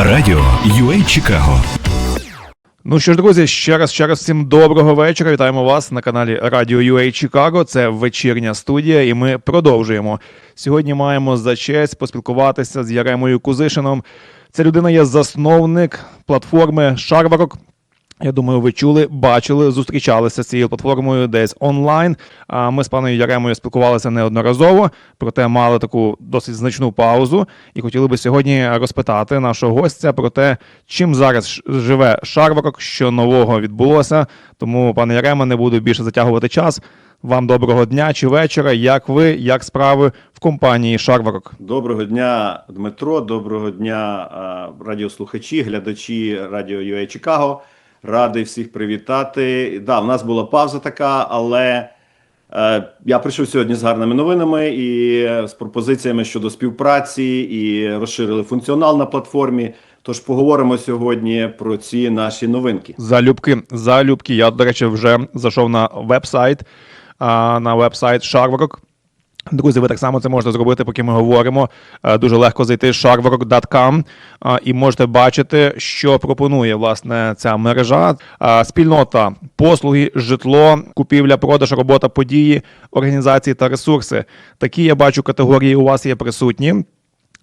Радіо UA Чикаго. Ну що ж, друзі, ще раз ще раз всім доброго вечора. Вітаємо вас на каналі Радіо UA Чикаго. Це вечірня студія, і ми продовжуємо. Сьогодні маємо за честь поспілкуватися з Яремою Кузишином. Ця людина є засновник платформи Шарварок. Я думаю, ви чули, бачили, зустрічалися з цією платформою десь онлайн. А ми з паною Яремою спілкувалися неодноразово, проте мали таку досить значну паузу. І хотіли би сьогодні розпитати нашого гостя про те, чим зараз живе Шарварок, що нового відбулося. Тому, пане Ярема, не буду більше затягувати час. Вам доброго дня чи вечора. Як ви, як справи в компанії Шарварок? Доброго дня, Дмитро. Доброго дня, радіослухачі, глядачі радіо UA Чикаго. Радий всіх привітати. Да, в нас була пауза така, але е, я прийшов сьогодні з гарними новинами і е, з пропозиціями щодо співпраці і розширили функціонал на платформі. Тож поговоримо сьогодні про ці наші новинки. Залюбки, залюбки. Я, до речі, вже зайшов на веб-сайт, на веб-сайт Шарварок. Друзі, ви так само це можете зробити, поки ми говоримо. Е, Дуже легко зайти sharvarok.com а, і можете бачити, що пропонує власне ця мережа. Спільнота, послуги, житло, купівля, продаж, робота, події, організації та ресурси. Такі я бачу категорії у вас є присутні.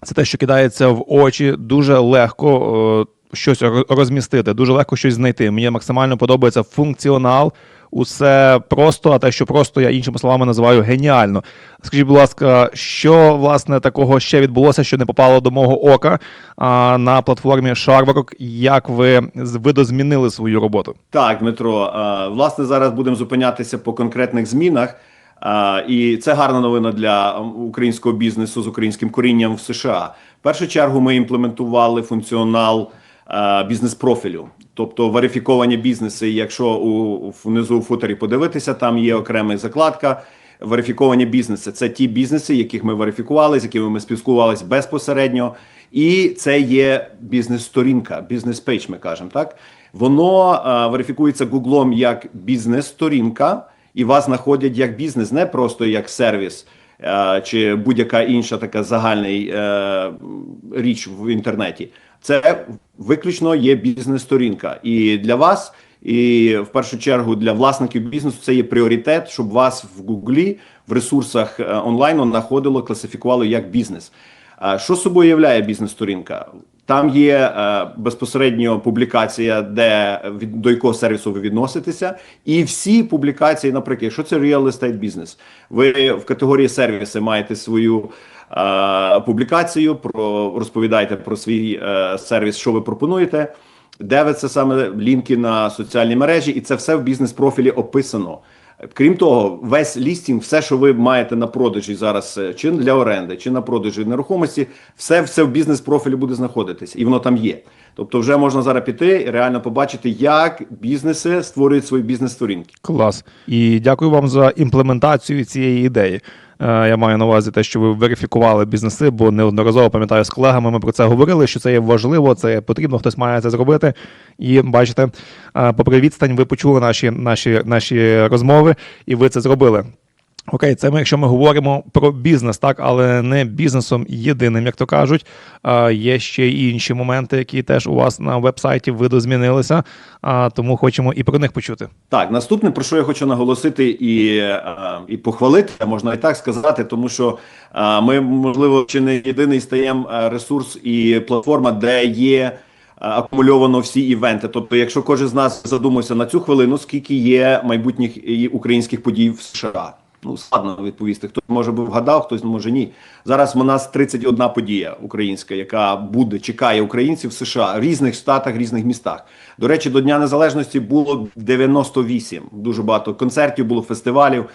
Це те, що кидається в очі, дуже легко е, щось розмістити, дуже легко щось знайти. Мені максимально подобається функціонал. Усе просто, а те, що просто я іншими словами називаю геніально. Скажіть, будь ласка, що власне такого ще відбулося, що не попало до мого ока а, на платформі Sharwarok? Як ви видозмінили свою роботу? Так, Дмитро, власне, зараз будемо зупинятися по конкретних змінах. Е, І це гарна новина для українського бізнесу з українським корінням в США. В першу чергу ми імплементували функціонал бізнес-профілю, тобто верифіковані бізнеси. Якщо у внизу у футері подивитися, там є окрема закладка. Верифіковані бізнеси це ті бізнеси, яких ми верифікували, з якими ми спілкувалися безпосередньо. І це є бізнес-сторінка, бізнес-пейдж, ми кажемо, так? Воно е, верифікується Гуглом як бізнес-сторінка, і вас знаходять як бізнес, не просто як сервіс е, чи будь-яка інша така загальний е, річ в інтернеті. Це виключно є бізнес-сторінка. І для вас, і в першу чергу для власників бізнесу, це є пріоритет, щоб вас в Гуглі в ресурсах е, онлайну знаходило, класифікувало як бізнес. Що собою являє бізнес-сторінка? Там є е, безпосередньо публікація, де від до якого сервісу ви відноситеся, і всі публікації, наприклад, якщо це real estate бізнес, ви в категорії сервіси маєте свою публікацію, про розповідаєте про свій е, сервіс, що ви пропонуєте, де ви це саме лінки на соціальні мережі, і це все в бізнес-профілі описано. Крім того, весь лістінг, все, що ви маєте на продажі зараз, е, чи для оренди, чи на продажі нерухомості, все, все в бізнес-профілі буде знаходитися, і воно там є. Тобто, вже можна зараз піти і реально побачити, як бізнеси створюють свої бізнес-сторінки. Клас. І дякую вам за імплементацію цієї ідеї. Е, Я маю на увазі те, що ви верифікували бізнеси, бо неодноразово пам'ятаю з колегами. Ми про це говорили, що це є важливо, це потрібно, хтось має це зробити. І бачите, е, попри відстань, ви почули наші, наші, наші розмови, і ви це зробили. Окей, це ми, якщо ми говоримо про бізнес, так, але не бізнесом єдиним, як то кажуть. Є ще й інші моменти, які теж у вас на веб-сайті видозмінилися, а, тому хочемо і про них почути. Так, наступне, про що я хочу наголосити і, і похвалити, можна і так сказати, тому що ми, можливо, чи не єдиний стаємо ресурс і платформа, де є акумульовано всі івенти. Тобто, якщо кожен з нас задумався на цю хвилину, скільки є майбутніх українських подій в США. Ну, складно відповісти. Хтось може би вгадав, хтось може ні. Зараз у нас 31 подія українська, яка буде чекає українців в США в різних штатах, різних містах. До речі, до Дня Незалежності було 98. Дуже багато концертів було, фестивалів.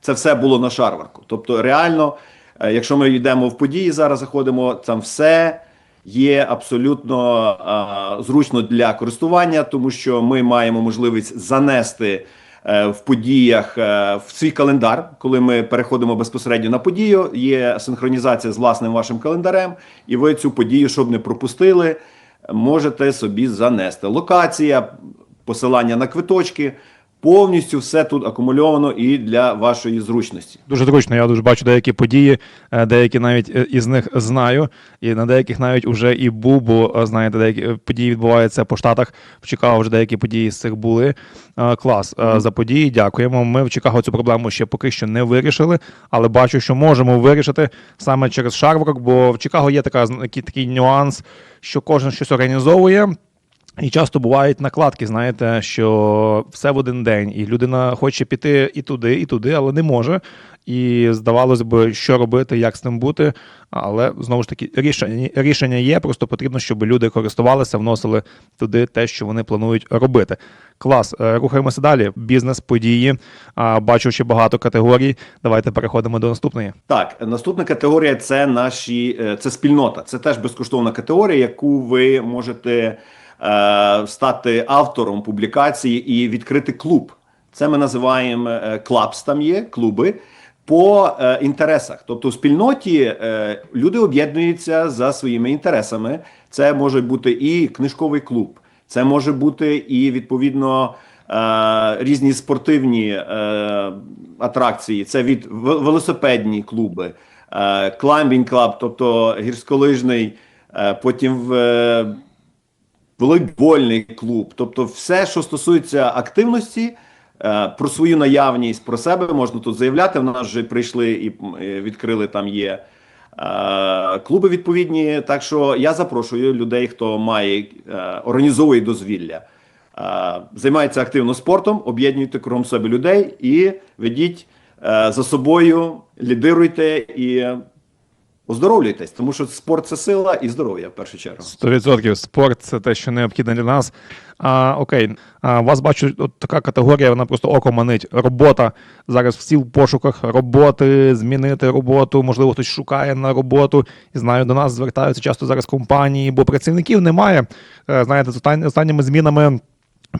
Це все було на шарварку. Тобто, реально, е, якщо ми йдемо в події, зараз заходимо, там все є абсолютно а, зручно для користування, тому що ми маємо можливість занести е, в подіях е, в свій календар, коли ми переходимо безпосередньо на подію. Є синхронізація з власним вашим календарем, і ви цю подію, щоб не пропустили, можете собі занести. Локація, посилання на квиточки. Повністю все тут акумульовано і для вашої зручності. Дуже зручно. Я дуже бачу деякі події, е, деякі навіть е, із них знаю, і на деяких навіть уже і був, бо е, знаєте, деякі події відбуваються по штатах. В Чикаго вже деякі події з цих були. Клас Е, за події. Дякуємо. Ми в Чикаго цю проблему ще поки що не вирішили, але бачу, що можемо вирішити саме через Шарварок, бо в Чикаго є така такий, такий нюанс, що кожен щось організовує. І часто бувають накладки, знаєте, що все в один день, і людина хоче піти і туди, і туди, але не може. І здавалось би, що робити, як з тим бути. Але знову ж таки, рішення, рішення є. Просто потрібно, щоб люди користувалися, вносили туди те, що вони планують робити. Клас, Е, рухаємося далі. Бізнес, події. Бачу ще багато категорій. Давайте переходимо до наступної. Так, наступна категорія це наші е, це спільнота. Це теж безкоштовна категорія, яку ви можете стати автором публікації і відкрити клуб. Це ми називаємо е, клабс. Там є клуби по е, інтересах. Тобто, в спільноті е, люди об'єднуються за своїми інтересами. Це може бути і книжковий клуб, це може бути і відповідно. е, Різні спортивні е, атракції, це від велосипедні клуби, е, клаймбінг клаб, тобто гірськолижний, е, потім в, е, волейбольний клуб. Тобто, все, що стосується активності, е, про свою наявність, про себе можна тут заявляти. В нас вже прийшли і е, відкрили там є. е, Клуби відповідні, так що я запрошую людей, хто має організовує дозвілля, займається активно спортом, об'єднуйте кругом себе людей і ведіть за собою, лідируйте і оздоровлюйтесь, тому що спорт це сила і здоров'я в першу чергу. 100% спорт це те, що необхідно для нас. А, окей, а, вас бачу, от така категорія, вона просто око манить. Робота. Зараз всі в пошуках роботи, змінити роботу, можливо, хтось шукає на роботу. І знаю, до нас звертаються часто зараз компанії, бо працівників немає. Е, Знаєте, з останніми змінами.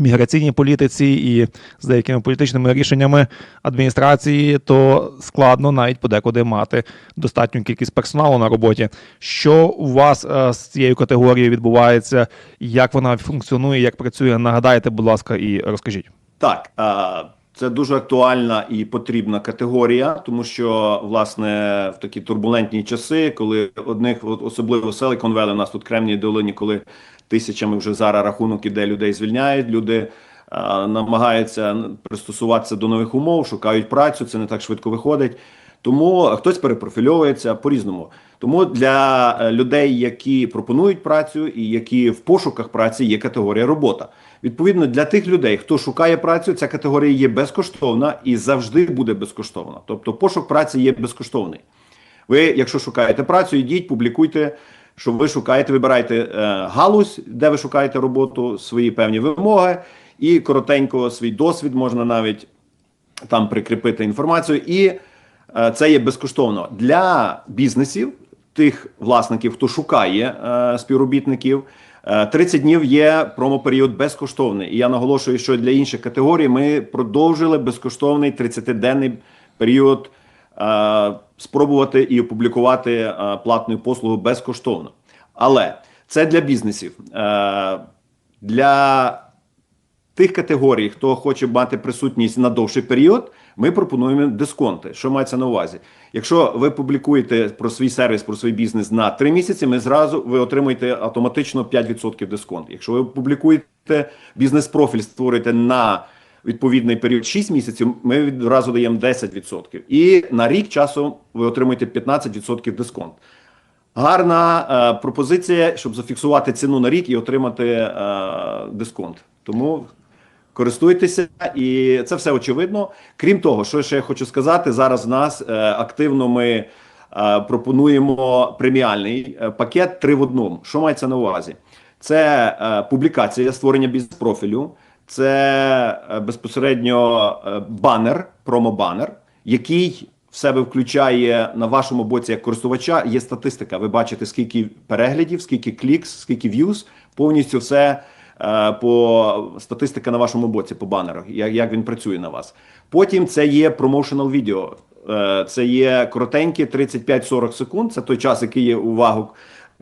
Міграційній політиці і з деякими політичними рішеннями адміністрації, то складно навіть подекуди мати достатню кількість персоналу на роботі. Що у вас е, з цією категорією відбувається? Як вона функціонує, як працює? Нагадайте, будь ласка, і розкажіть. Так, а, це дуже актуальна і потрібна категорія, тому що власне в такі турбулентні часи, коли одних, особливо Silicon Valley, у нас тут Кремній долині, коли тисячами вже зараз рахунок іде, людей звільняють, люди а, намагаються пристосуватися до нових умов, шукають працю, це не так швидко виходить. Тому хтось перепрофільовується по-різному. Тому для е, людей, які пропонують працю і які в пошуках праці, є категорія робота. Відповідно, для тих людей, хто шукає працю, ця категорія є безкоштовна і завжди буде безкоштовна. Тобто, пошук праці є безкоштовний. Ви, якщо шукаєте працю, йдіть, публікуйте, що ви шукаєте, вибирайте е, галузь, де ви шукаєте роботу, свої певні вимоги, і коротенько свій досвід можна навіть там прикріпити інформацію, і е, це є безкоштовно для бізнесів, тих власників, хто шукає е, співробітників. е, 30 днів є промоперіод безкоштовний. І я наголошую, що для інших категорій ми продовжили безкоштовний 30-денний період е, спробувати і опублікувати е, платну послугу безкоштовно. Але це для бізнесів. Е, для тих категорій, хто хоче мати присутність на довший період, ми пропонуємо дисконти. Що мається на увазі? Якщо ви публікуєте про свій сервіс, про свій бізнес на 3 місяці, ми зразу ви отримуєте автоматично 5% дисконт. Якщо ви публікуєте бізнес-профіль, створюєте на відповідний період 6 місяців, ми відразу даємо 10%. І на рік часу ви отримуєте 15% дисконт. Гарна е, пропозиція, щоб зафіксувати ціну на рік і отримати е, дисконт. Тому користуйтеся, і це все очевидно. Крім того, що ще я хочу сказати, зараз в нас е, активно ми е, пропонуємо преміальний е, пакет 3 в одному. Що мається на увазі? Це е, публікація створення бізнес-профілю, це е, безпосередньо е, банер, промо-банер, який в себе включає на вашому боці як користувача. Є статистика. Ви бачите, скільки переглядів, скільки клікс, скільки в'юз, повністю все е, по статистика на вашому боці по банерах, як, як він працює на вас. Потім це є promotional відео. Це є коротенькі 35-40 секунд. Це той час, який є увагу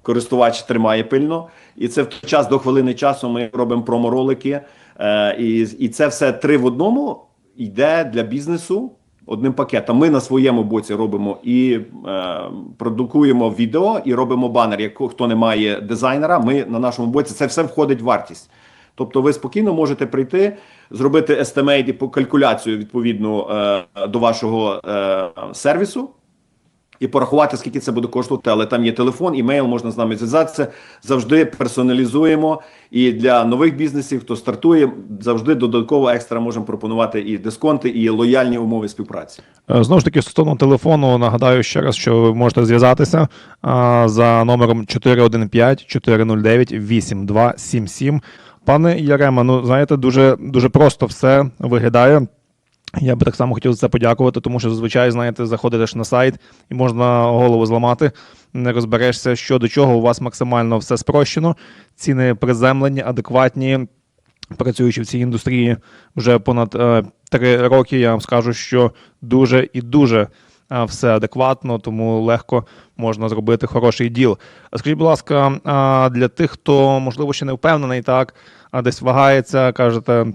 користувач тримає пильно. І це в той час до хвилини часу ми робимо промо-ролики Е, і, і це все три в одному йде для бізнесу одним пакетом. Ми на своєму боці робимо і е, продукуємо відео, і робимо банер. Якщо хто не має дизайнера, ми на нашому боці це все входить в вартість. Тобто, ви спокійно можете прийти, зробити estimate і по калькуляцію відповідну е, до вашого е, сервісу. І порахувати, скільки це буде коштувати, але там є телефон, імейл, можна з нами зв'язатися. Завжди персоналізуємо. І для нових бізнесів, хто стартує, завжди додатково екстра можемо пропонувати і дисконти, і лояльні умови співпраці. Е, Знову ж таки, стосовно телефону, нагадаю ще раз, що ви можете зв'язатися а, за номером 415 409 8277. Пане Ярема, ну знаєте, дуже дуже просто все виглядає. Я би так само хотів за це подякувати, тому що зазвичай, знаєте, заходиш на сайт і можна голову зламати, не розберешся, що до чого. У вас максимально все спрощено, ціни приземлені, адекватні. Працюючи в цій індустрії вже понад е, три роки, я вам скажу, що дуже і дуже е, все адекватно, тому легко можна зробити хороший діл. Скажіть, будь ласка, для тих, хто можливо ще не впевнений, так а десь вагається, кажете.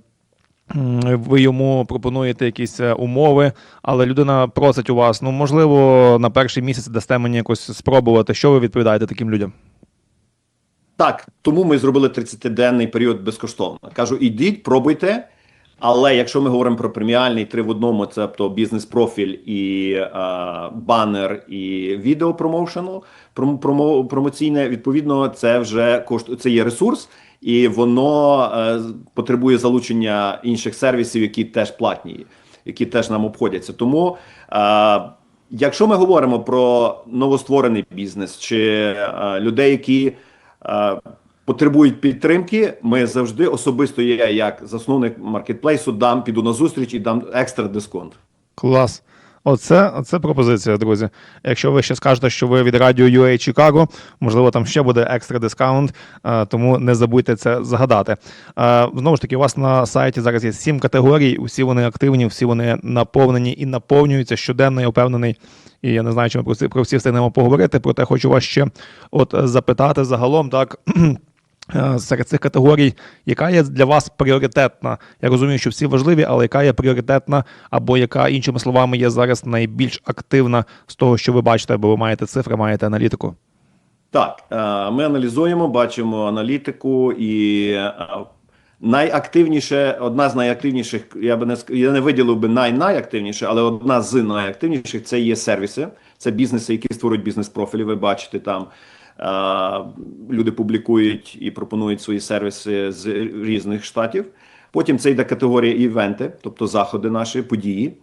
Ви йому пропонуєте якісь е, умови, але людина просить у вас, ну можливо, на перший місяць дасте мені якось спробувати. Що ви відповідаєте таким людям? Так, тому ми зробили 30-денний період безкоштовно. Кажу, ідіть, пробуйте. Але якщо ми говоримо про преміальний три в одному, це тобто бізнес-профіль і е, банер і відео промоушену, промо, промо, промоційне, відповідно, це вже кошт, це є ресурс, і воно е, потребує залучення інших сервісів, які теж платні, які теж нам обходяться. Тому е, якщо ми говоримо про новостворений бізнес чи е, людей, які е, потребують підтримки, ми завжди особисто я, як засновник маркетплейсу, дам піду на зустріч і дам екстра дисконт. Клас. Оце, оце пропозиція, друзі. Якщо ви ще скажете, що ви від радіо UA Chicago, можливо, там ще буде екстра дискаунт, е, тому не забудьте це згадати. Е, Знову ж таки, у вас на сайті зараз є сім категорій, усі вони активні, всі вони наповнені і наповнюються щоденно, я впевнений. І я не знаю, чи ми про всі, встигнемо поговорити, проте хочу вас ще от запитати загалом, так. Е, Серед цих категорій, яка є для вас пріоритетна? Я розумію, що всі важливі, але яка є пріоритетна, або яка, іншими словами, є зараз найбільш активна з того, що ви бачите, бо ви маєте цифри, маєте аналітику? Так, е, ми аналізуємо, бачимо аналітику і е, найактивніше, одна з найактивніших, я би не я не виділив би най найактивніше, але одна з найактивніших це є сервіси. Це бізнеси, які створюють бізнес-профілі. Ви бачите там. Е, Люди публікують і пропонують свої сервіси з різних штатів. Потім це йде категорія івенти, тобто заходи наші, події.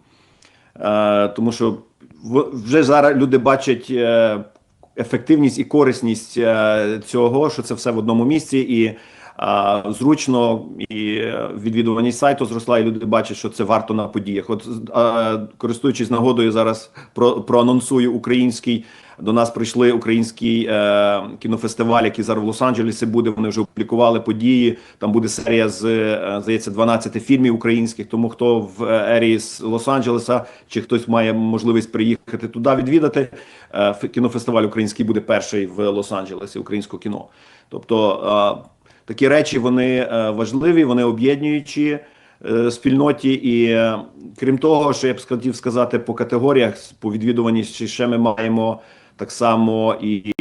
Е, тому що вже зараз люди бачать е, ефективність і корисність цього, що це все в одному місці, і зручно, і відвідуваність сайту зросла, і люди бачать, що це варто на подіях. От користуючись нагодою, зараз про, проанонсую український. До нас прийшли український е, кінофестиваль, який зараз в Лос-Анджелесі буде. Вони вже опублікували події. Там буде серія з е, здається 12 фільмів українських. Тому хто в е, ерії з Лос-Анджелеса чи хтось має можливість приїхати туди відвідати. Е, кінофестиваль український буде перший в Лос-Анджелесі українського кіно. Тобто е, такі речі вони е, важливі, вони об'єднуючі е, спільноті. І крім того, що я б хотів сказати по категоріях, по відвідуваності ще ми маємо так само і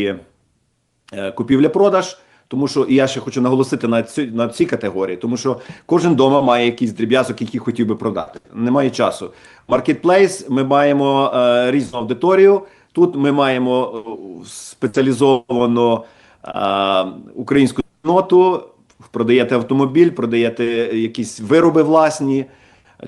е, купівля-продаж. Тому що і я ще хочу наголосити на цю на цій категорії, тому що кожен дома має якийсь дріб'язок, який хотів би продати. Немає часу. Маркетплейс ми маємо е, різну аудиторію. Тут ми маємо е, спеціалізовану е, українську ноту. Продаєте автомобіль, продаєте якісь вироби власні,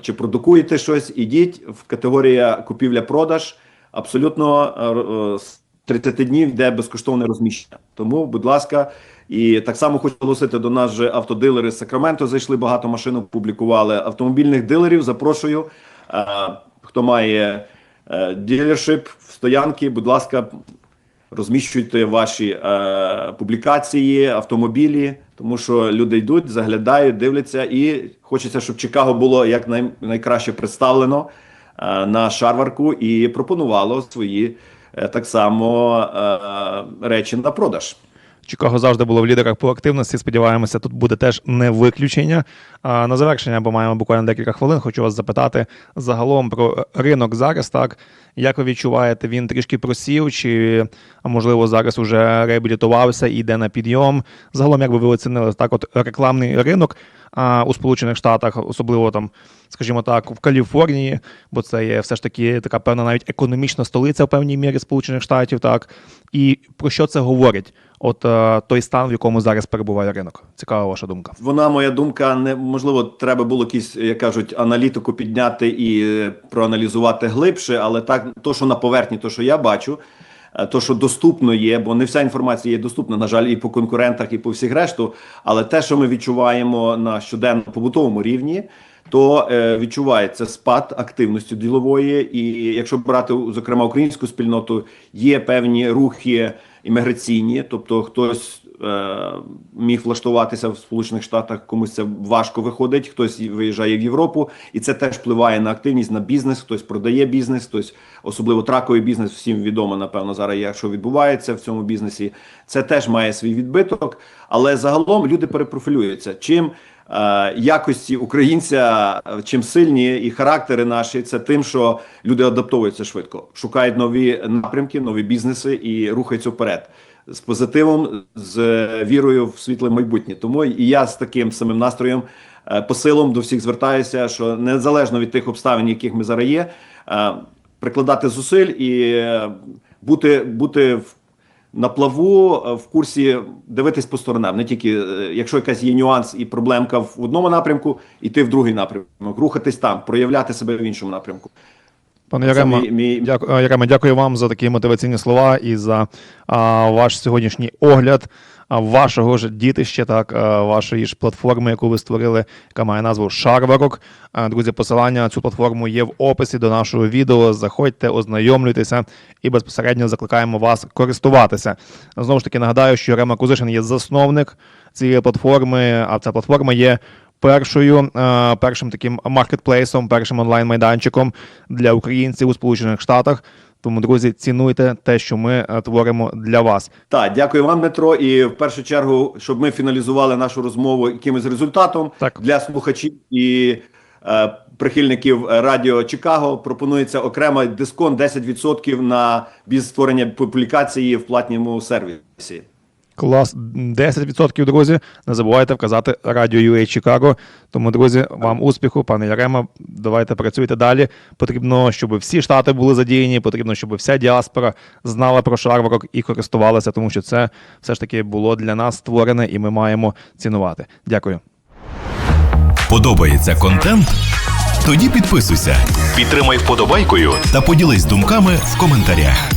чи продукуєте щось. Ідіть в категорія купівля-продаж. Абсолютно е, е, з 30 днів йде безкоштовне розміщення. Тому, будь ласка, і так само хочу оголосити до нас же автодилери з Сакраменто. Зайшли багато машин, опублікували автомобільних дилерів. Запрошую. Е, Хто має е, дилершип, стоянки, будь ласка, розміщуйте ваші е, публікації, автомобілі, тому що люди йдуть, заглядають, дивляться, і хочеться, щоб Чикаго було як най, найкраще представлено е, на шарварку і пропонувало свої е, так само е, речі на продаж. Чикаго завжди було в лідерах по активності. Сподіваємося, тут буде теж не виключення. А на завершення, бо маємо буквально декілька хвилин. Хочу вас запитати загалом про ринок зараз. Так як ви відчуваєте, він трішки просів, чи можливо зараз уже реабілітувався і йде на підйом? Загалом, як би ви оцінили так, от рекламний ринок а, у Сполучених Штатах, особливо там, скажімо так, в Каліфорнії, бо це є все ж таки така певна навіть економічна столиця в певній мірі Сполучених Штатів, так і про що це говорить? От е, той стан, в якому зараз перебуває ринок. Цікава ваша думка. Вона, моя думка, не можливо, треба було якісь, як кажуть, аналітику підняти і е, проаналізувати глибше, але так, то, що на поверхні, то, що я бачу, е, то, що доступно є, бо не вся інформація є доступна, на жаль, і по конкурентах, і по всіх решту. Але те, що ми відчуваємо на щоденно побутовому рівні, то е, відчувається спад активності ділової, і якщо брати зокрема українську спільноту, є певні рухи імміграційні, тобто хтось е, міг влаштуватися в Сполучених Штатах, комусь це важко виходить, хтось виїжджає в Європу, і це теж впливає на активність, на бізнес. Хтось продає бізнес, хтось особливо траковий бізнес. Всім відомо, напевно, зараз є, що відбувається в цьому бізнесі. Це теж має свій відбиток, але загалом люди перепрофілюються. Чим якості українця, е, чим сильні і характери наші, це тим, що люди адаптовуються швидко, шукають нові напрямки, нові бізнеси і рухаються вперед з позитивом, з е, вірою в світле майбутнє. Тому і я з таким самим настроєм, е, посилом до всіх звертаюся, що незалежно від тих обставин, яких ми зараз є, е, прикладати зусиль і е, бути, бути в на плаву е, в курсі дивитись по сторонам, не тільки е, якщо якась є нюанс і проблемка в одному напрямку, іти в другий напрямок, рухатись там, проявляти себе в іншому напрямку. Пане Ярема, мій- дякую, Ярема, дякую вам за такі мотиваційні слова і за а, ваш сьогоднішній огляд вашого ж дітища, так, вашої ж платформи, яку ви створили, яка має назву Шарварок. Друзі, посилання на цю платформу є в описі до нашого відео. Заходьте, ознайомлюйтеся і безпосередньо закликаємо вас користуватися. Знову ж таки, нагадаю, що Ярема Кузишин є засновник цієї платформи, а ця платформа є першою, е, першим таким маркетплейсом, першим онлайн-майданчиком для українців у Сполучених Штатах. Тому, друзі, цінуйте те, що ми е, творимо для вас. Так, дякую вам, Дмитро. І в першу чергу, щоб ми фіналізували нашу розмову якимось результатом Так. для слухачів і е, прихильників радіо Чикаго. Пропонується окремо дисконт 10% на біз створення публікації в платному сервісі. Клас 10%, друзі. Не забувайте вказати радіо UA Chicago. Тому, друзі, вам успіху, пане Ярема. Давайте працюйте далі. Потрібно, щоб всі штати були задіяні. Потрібно, щоб вся діаспора знала про шарварок і користувалася, тому що це все ж таки було для нас створене, і ми маємо цінувати. Дякую. Подобається контент? Тоді підписуйся, підтримай вподобайкою та поділись думками в коментарях.